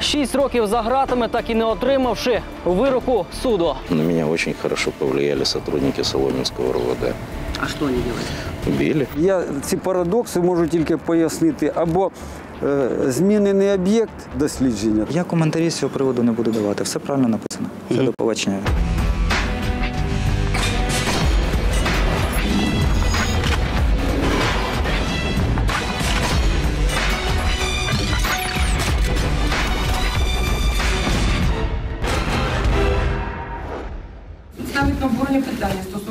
Шість років за гратами, так і не отримавши вироку суду. На мене очень хорошо повлияли сотрудники Соломенского РУВД. А що вони робили? Били. Я ці парадокси можу тільки пояснити або е, змінений об'єкт дослідження, Я коментарі з цього приводу не буду давати. Все правильно написано. Все до побачення.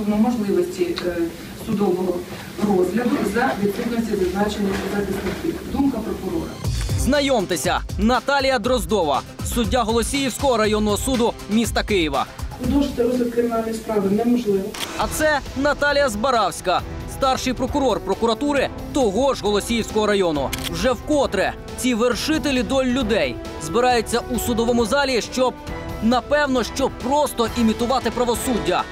Стосовно можливості е, судового розгляду за відсутності зазначених захисників. Думка прокурора. Знайомтеся, Наталія Дроздова, суддя Голосіївського районного суду міста Києва. Продовжити розгляд кримінальної справи неможливо. А це Наталія Збаравська, старший прокурор прокуратури того ж Голосіївського району. Вже вкотре ці вершителі доль людей збираються у судовому залі, щоб напевно, щоб просто імітувати правосуддя.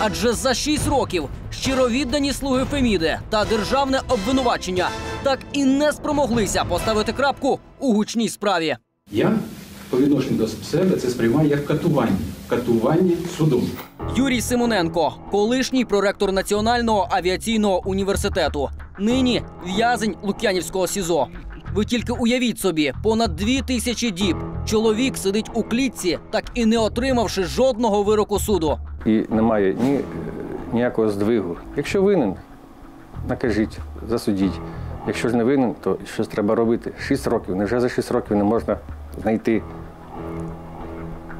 Адже за шість років щировіддані слуги Феміди та державне обвинувачення так і не спромоглися поставити крапку у гучній справі. Я по відношенню до себе це сприймаю як катування. Катування судом. Юрій Симоненко, колишній проректор Національного авіаційного університету, нині в'язень Лук'янівського СІЗО. Ви тільки уявіть собі, понад дві тисячі діб чоловік сидить у клітці, так і не отримавши жодного вироку суду. І немає ні, ніякого здвигу. Якщо винен, накажіть, засудіть. Якщо ж не винен, то щось треба робити. Шість років. Невже за шість років не можна знайти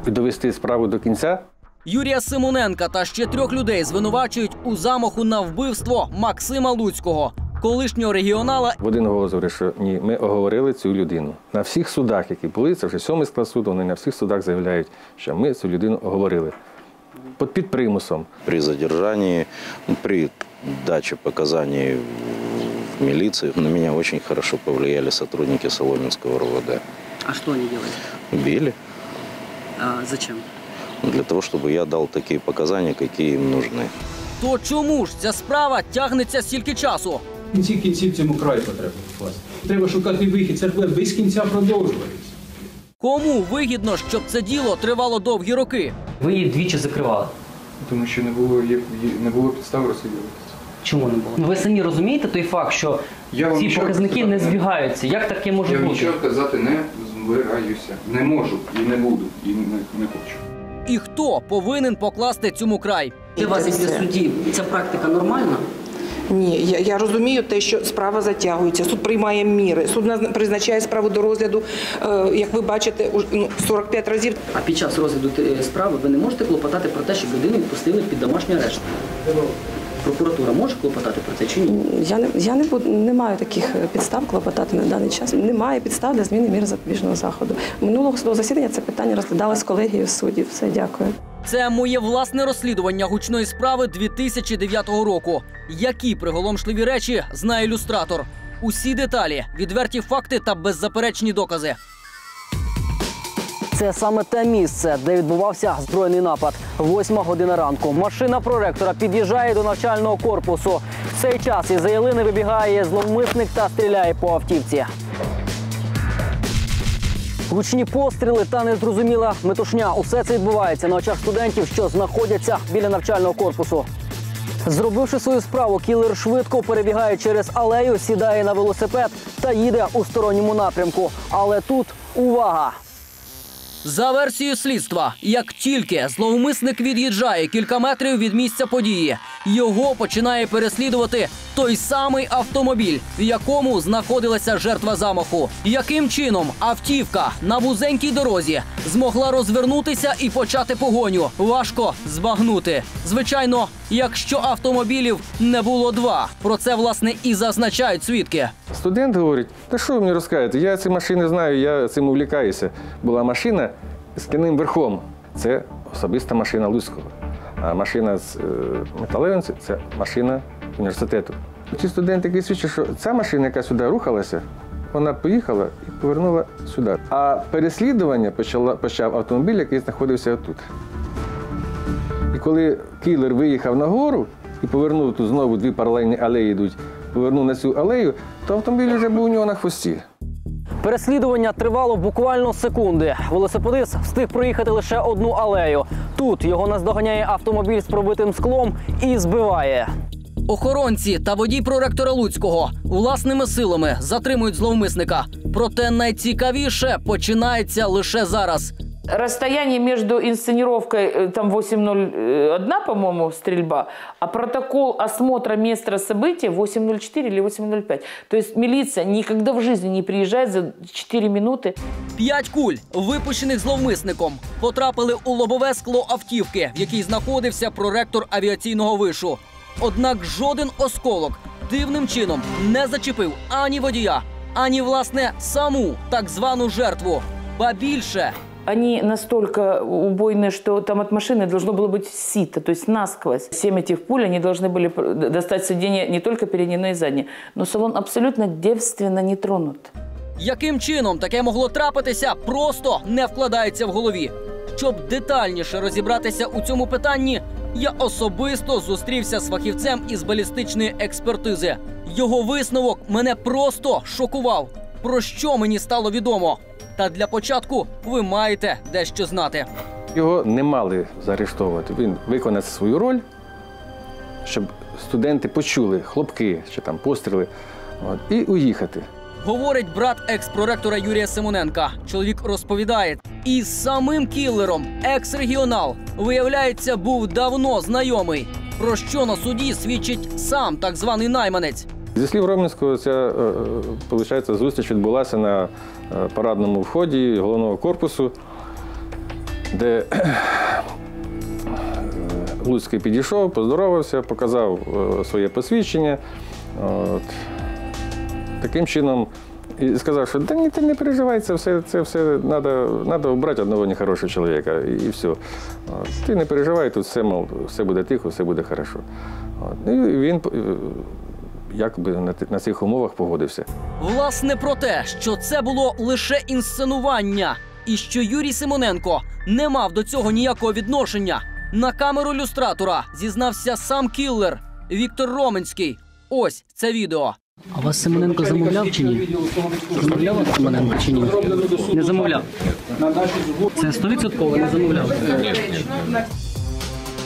і довести справу до кінця? Юрія Симоненка та ще трьох людей звинувачують у замаху на вбивство Максима Луцького, колишнього регіонала В один голос говорить, що ні, ми оговорили цю людину. На всіх судах, які були, це вже сьомий склад суду, вони на всіх судах заявляють, що ми цю людину оговорили. Під, під примусом. При задержании, ну, при даче показаний в милиции на меня очень хорошо повлияли сотрудники Соломенского РУВД. А що вони роблять? Били А зачем? для того, чтобы я дал такие показания, какие им нужны. То чому ж ця справа тягнеться стільки часу? В кінці кінців цьому краю потрібно вкласти. Треба шукати вихід. Це буде без кінця продовжуватися. Кому вигідно, щоб це діло тривало довгі роки? Ви її двічі закривали. Тому що не було, є- не було підстав розслідувати. Чому не було? Ну, Ви самі розумієте той факт, що Я вам ці нічого показники не не- збігаються. Як таке може Я бути? нічого казати не збираюся. Не можу і не буду, і не, не хочу. І хто повинен покласти цьому край? Для вас, як для судді, ця практика нормальна? Ні, я, я розумію те, що справа затягується. Суд приймає міри. Суд призначає справу до розгляду, е, як ви бачите, ну, 45 разів. А під час розгляду е, справи ви не можете клопотати про те, щоб людину відпустили під домашній арешт? Прокуратура може клопотати про це чи ні? Я не я не буду не маю таких е, підстав клопотати на даний час. Немає підстав для зміни міри запобіжного заходу. Минулого судового засідання це питання розглядалось колегією суддів. Все, дякую. Це моє власне розслідування гучної справи 2009 року. Які приголомшливі речі знає ілюстратор. Усі деталі, відверті факти та беззаперечні докази. Це саме те місце, де відбувався збройний напад. Восьма година ранку. Машина проректора під'їжджає до навчального корпусу. В цей час із ялини вибігає зловмисник та стріляє по автівці. Гучні постріли та незрозуміла метушня. Усе це відбувається на очах студентів, що знаходяться біля навчального корпусу. Зробивши свою справу, кілер швидко перебігає через алею, сідає на велосипед та їде у сторонньому напрямку. Але тут увага! За версією слідства, як тільки зловмисник від'їжджає кілька метрів від місця події, його починає переслідувати той самий автомобіль, в якому знаходилася жертва замаху. Яким чином автівка на вузенькій дорозі змогла розвернутися і почати погоню? Важко збагнути. Звичайно, якщо автомобілів не було два. Про це власне і зазначають свідки. Студент говорить, та що ви мені розкажете? Я ці машини знаю, я цим увлікаюся. Була машина з кінним верхом. Це особиста машина Луцького. Машина з е, металевинців це машина університету. Ці студенти які свідчать, що ця машина, яка сюди рухалася, вона поїхала і повернула сюди. А переслідування почала, почав автомобіль, який знаходився тут. І коли кілер виїхав на гору і повернув тут знову дві паралельні алеї йдуть, повернув на цю алею, то автомобіль вже був у нього на хвості. Переслідування тривало буквально секунди. Велосипедист встиг проїхати лише одну алею. Тут його наздоганяє автомобіль з пробитим склом і збиває. Охоронці та водій проректора Луцького власними силами затримують зловмисника. Проте найцікавіше починається лише зараз. Расстояние между инсценировкой, э, там 8.01, по-моему, стрельба, а протокол осмотра места события 8.04 или 8.05. То есть милиция никогда в жизни не приезжает за 4 минуты. П'ять куль, випущених зловмисником, потрапили у лобове скло автівки, в якій знаходився проректор авіаційного вишу. Однак жоден осколок дивним чином не зачепив ані водія, ані власне саму так звану жертву. Ба більше Они настолько убойные, что там от машины должно было быть сито, то есть насквозь. Семь этих пуль, они должны были пр- достать сиденье не только переднее, но и заднее. Но салон абсолютно девственно не тронут. Яким чином таке могло трапитися, просто не вкладається в голові. Щоб детальніше розібратися у цьому питанні, я особисто зустрівся з фахівцем із балістичної експертизи. Його висновок мене просто шокував. Про що мені стало відомо? Та для початку ви маєте дещо знати. Його не мали заарештовувати. Він виконав свою роль, щоб студенти почули хлопки чи там постріли от, і уїхати. Говорить брат екс-проректора Юрія Симоненка. Чоловік розповідає, і з самим кілером екс-регіонал, виявляється, був давно знайомий. Про що на суді свідчить сам так званий найманець. Зі слів Ромінського, ця е, е, виходить, зустріч відбулася на е, парадному вході головного корпусу, де Луцький підійшов, поздоровався, показав своє посвідчення. От. Таким чином і сказав, що да ні, ти не переживай, це все, це все треба, обрати одного нехорошого чоловіка, і, і все. От. Ти не переживай, тут все, мов, все буде тихо, все буде. От. І він е, якби на, ти- на цих умовах погодився. Власне, про те, що це було лише інсценування, і що Юрій Симоненко не мав до цього ніякого відношення. На камеру люстратора зізнався сам кіллер Віктор Роменський. Ось це відео. А вас Симоненко замовляв чи ні? Замовляв вас Симоненко чи ні? Не замовляв. Це 100% не замовляв.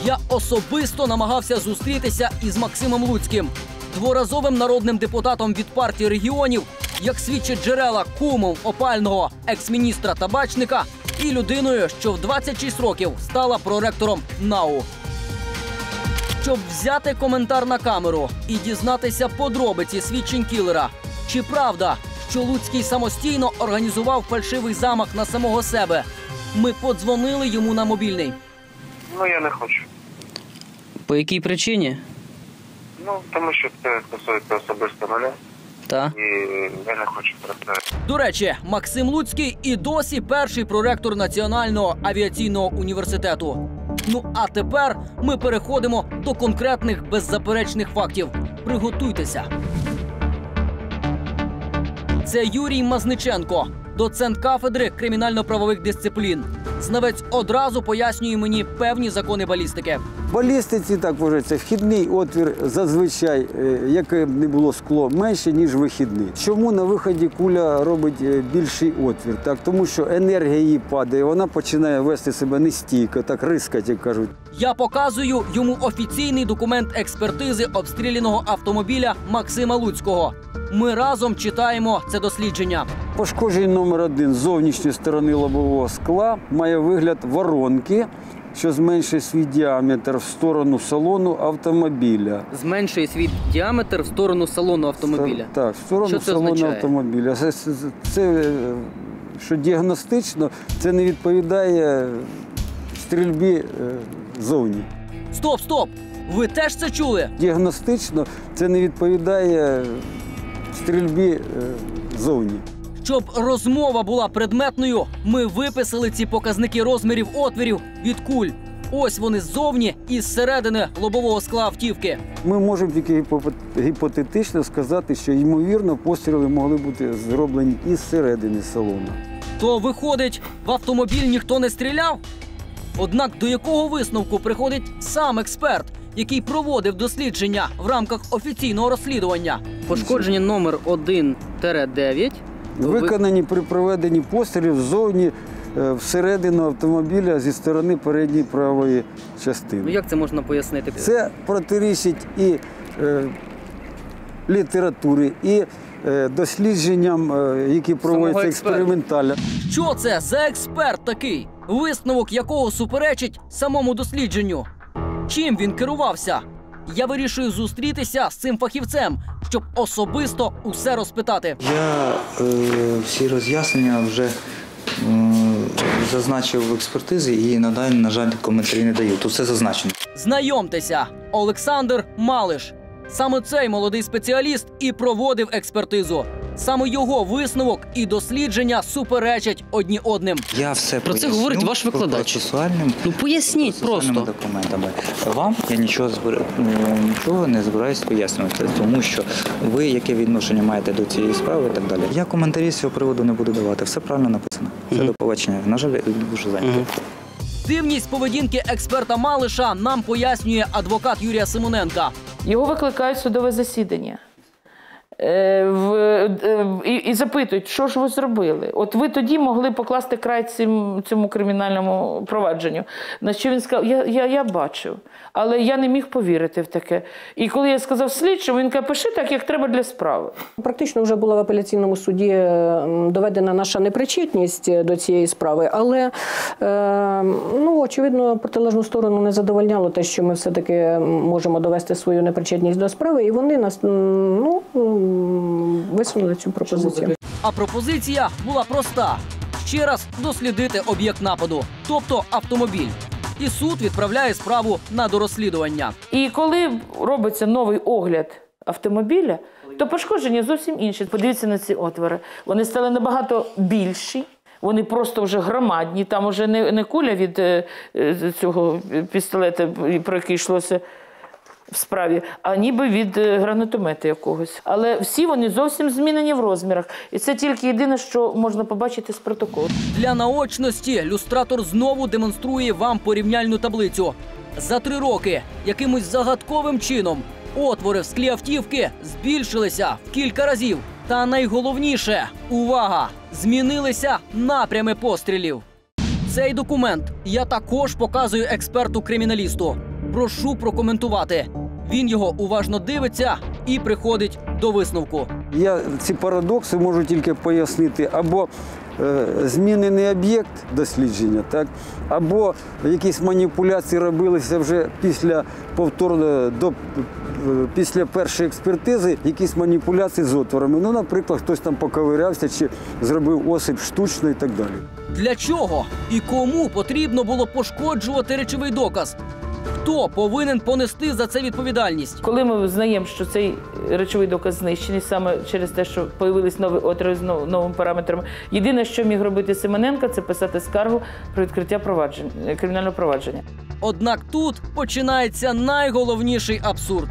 Я особисто намагався зустрітися із Максимом Луцьким, дворазовим народним депутатом від партії регіонів, як свідчать джерела кумом опального екс-міністра табачника і людиною, що в 26 років стала проректором НАУ. Щоб взяти коментар на камеру і дізнатися подробиці свідчень кілера. Чи правда, що Луцький самостійно організував фальшивий замах на самого себе? Ми подзвонили йому на мобільний. Ну я не хочу. По якій причині? Ну тому що це стосується особисто мене, Та. і я не хочу про це. До речі, Максим Луцький і досі перший проректор Національного авіаційного університету. Ну а тепер ми переходимо до конкретних беззаперечних фактів. Приготуйтеся. Це Юрій Мазниченко, доцент кафедри кримінально-правових дисциплін. Знавець одразу пояснює мені певні закони балістики. Балістиці так вважається, вхідний отвір зазвичай, е, яке б не було скло, менше, ніж вихідний. Чому на виході куля робить е, більший отвір? Так, тому що енергія її падає, вона починає вести себе нестійко, так рискать, як кажуть. Я показую йому офіційний документ експертизи обстріляного автомобіля Максима Луцького. Ми разом читаємо це дослідження. Пошкодження номер один з зовнішньої сторони лобового скла має вигляд воронки, що зменшує свій діаметр в сторону салону автомобіля. Зменшує свій діаметр в сторону салону автомобіля. Так, в сторону Що це салону означає? автомобіля. Це, це, це, що діагностично це не відповідає стрільбі е, зовні. Стоп, стоп! Ви теж це чули? Діагностично це не відповідає стрільбі е, зовні. Щоб розмова була предметною, ми виписали ці показники розмірів отворів від куль. Ось вони ззовні і зсередини лобового скла автівки. Ми можемо тільки гіпо- гіпотетично сказати, що ймовірно постріли могли бути зроблені із середини салону. То виходить, в автомобіль ніхто не стріляв? Однак до якого висновку приходить сам експерт, який проводив дослідження в рамках офіційного розслідування? Пошкодження номер 1-9 виконані при проведенні пострілів ззовні е, всередину автомобіля зі сторони передньої правої частини. Ну як це можна пояснити? Це протирічить і е, літературі, і е, дослідженням, е, які проводяться експериментально. Що це за експерт такий, висновок якого суперечить самому дослідженню? Чим він керувався? Я вирішую зустрітися з цим фахівцем, щоб особисто усе розпитати. Я е, всі роз'яснення вже е, зазначив в експертизі і надалі, на жаль, коментарі не даю. Тут все зазначено. Знайомтеся, Олександр Малиш. Саме цей молодий спеціаліст і проводив експертизу. Саме його висновок і дослідження суперечать одні одним. Я все Про це говорить ваш викладач. процесуальним, Ну поясніть процесуальними просто. документами. Вам я нічого збира- нічого не збираюсь пояснювати, тому що ви яке відношення маєте до цієї справи і так далі. Я коментарі з цього приводу не буду давати. Все правильно написано. Все до побачення. На жаль, дуже зайнятий. Дивність поведінки експерта Малиша нам пояснює адвокат Юрія Симоненка. Його викликають судове засідання. Е, в, е, і, і запитують, що ж ви зробили? От ви тоді могли покласти край цим, цьому кримінальному провадженню. На що він сказав, я, я, я бачив, але я не міг повірити в таке. І коли я сказав слідчому, він каже, пиши так, як треба для справи. Практично вже була в апеляційному суді доведена наша непричетність е, до цієї справи, але е, ну, очевидно, протилежну сторону не задовольняло те, що ми все-таки можемо довести свою непричетність до справи, і вони нас ну, висунули цю пропозицію. А пропозиція була проста: ще раз дослідити об'єкт нападу, тобто автомобіль. І суд відправляє справу на дорозслідування. І коли робиться новий огляд автомобіля, то пошкодження зовсім інші. Подивіться на ці отвори. Вони стали набагато більші. Вони просто вже громадні. Там вже не, не куля від е, цього пістолета, про який йшлося в справі, а ніби від е, гранатомета якогось. Але всі вони зовсім змінені в розмірах. І це тільки єдине, що можна побачити з протоколу. Для наочності люстратор знову демонструє вам порівняльну таблицю. За три роки якимось загадковим чином отвори в склі автівки збільшилися в кілька разів. Та найголовніше увага! Змінилися напрями пострілів. Цей документ я також показую експерту-криміналісту. Прошу прокоментувати. Він його уважно дивиться і приходить до висновку. Я ці парадокси можу тільки пояснити або е, змінений об'єкт дослідження, так, або якісь маніпуляції робилися вже після повторно до е, після першої експертизи, якісь маніпуляції з отворами. Ну, наприклад, хтось там поковирявся чи зробив осип штучно і так далі. Для чого і кому потрібно було пошкоджувати речовий доказ? Хто повинен понести за це відповідальність? Коли ми визнаємо, що цей речовий доказ знищений саме через те, що появились нові отри з нов- новими параметрами, єдине, що міг робити Симоненко, це писати скаргу про відкриття провадження кримінального провадження. Однак тут починається найголовніший абсурд.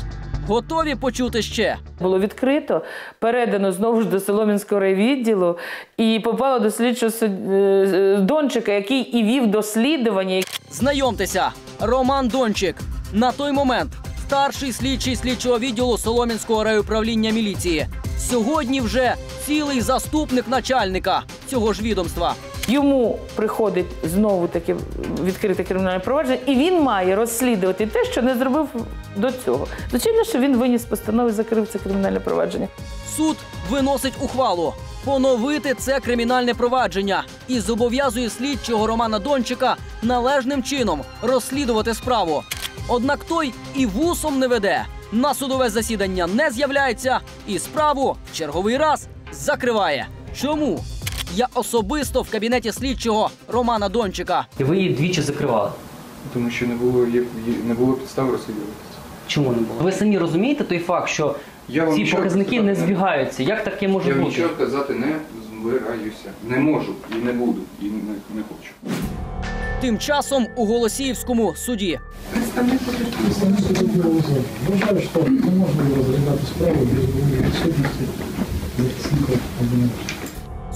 Готові почути ще? Було відкрито, передано знову ж до Солом'янського райвідділу і попало до слідчого суд- е, Дончика, який і вів дослідження. Знайомтеся, Роман Дончик. На той момент старший слідчий слідчого відділу Солом'янського райуправління міліції. Сьогодні вже цілий заступник начальника цього ж відомства. Йому приходить знову таке відкрите кримінальне провадження, і він має розслідувати те, що не зробив до цього. Звичайно, що він виніс постанову і закрив це кримінальне провадження. Суд виносить ухвалу поновити це кримінальне провадження і зобов'язує слідчого Романа Дончика належним чином розслідувати справу. Однак той і вусом не веде. На судове засідання не з'являється і справу в черговий раз закриває. Чому? Я особисто в кабінеті слідчого Романа Дончика. І ви її двічі закривали. Тому що не було, не було підстав розслідувати. Чому не було? Ви самі розумієте той факт, що Я ці показники не не- збігаються. Як таке може Я бути? нічого казати не збираюся. Не можу і не буду, і не, не хочу. Тим часом у Голосіївському суді Вважаю, що не можна розглядати справу без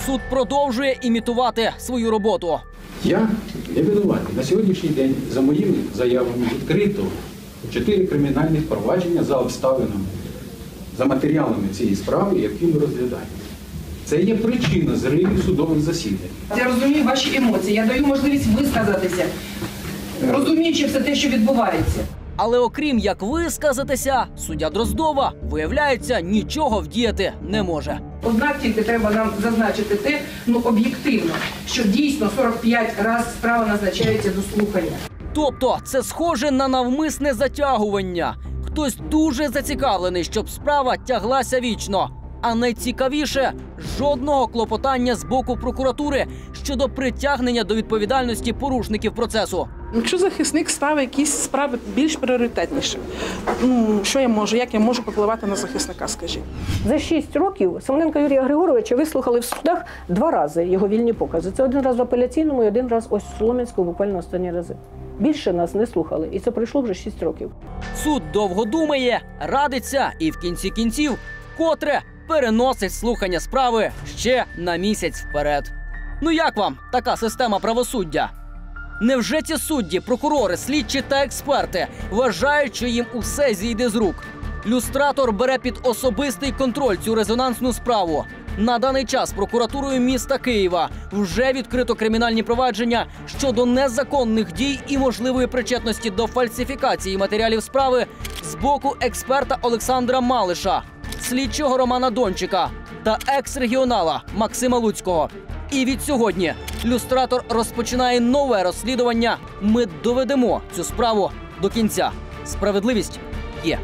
суд продовжує імітувати свою роботу. Я не винуватий. На сьогоднішній день за моїми заявами відкрито чотири кримінальні провадження за обставинами, за матеріалами цієї справи, які ми розглядаємо. Це є причина зривів судових засідань. Я розумію ваші емоції. Я даю можливість висказатися, розуміючи все те, що відбувається. Але окрім як висказатися, суддя Дроздова, виявляється, нічого вдіяти не може. Однак тільки треба нам зазначити те, ну об'єктивно, що дійсно 45 разів справа назначається до слухання. Тобто це схоже на навмисне затягування. Хтось дуже зацікавлений, щоб справа тяглася вічно. А найцікавіше жодного клопотання з боку прокуратури щодо притягнення до відповідальності порушників процесу. Якщо захисник ставить якісь справи більш пріоритетніші, ну що я можу, як я можу попливати на захисника, скажіть? За шість років Семененка Юрія Григоровича вислухали в судах два рази його вільні покази. Це один раз в апеляційному і один раз ось в Солом'янську, буквально останні рази. Більше нас не слухали, і це пройшло вже шість років. Суд довго думає, радиться і в кінці кінців котре переносить слухання справи ще на місяць вперед. Ну як вам така система правосуддя? Невже ці судді, прокурори, слідчі та експерти вважають, що їм усе зійде з рук? Люстратор бере під особистий контроль цю резонансну справу. На даний час прокуратурою міста Києва вже відкрито кримінальні провадження щодо незаконних дій і можливої причетності до фальсифікації матеріалів справи з боку експерта Олександра Малиша, слідчого Романа Дончика та екс-регіонала Максима Луцького. І від сьогодні люстратор розпочинає нове розслідування. Ми доведемо цю справу до кінця. Справедливість є.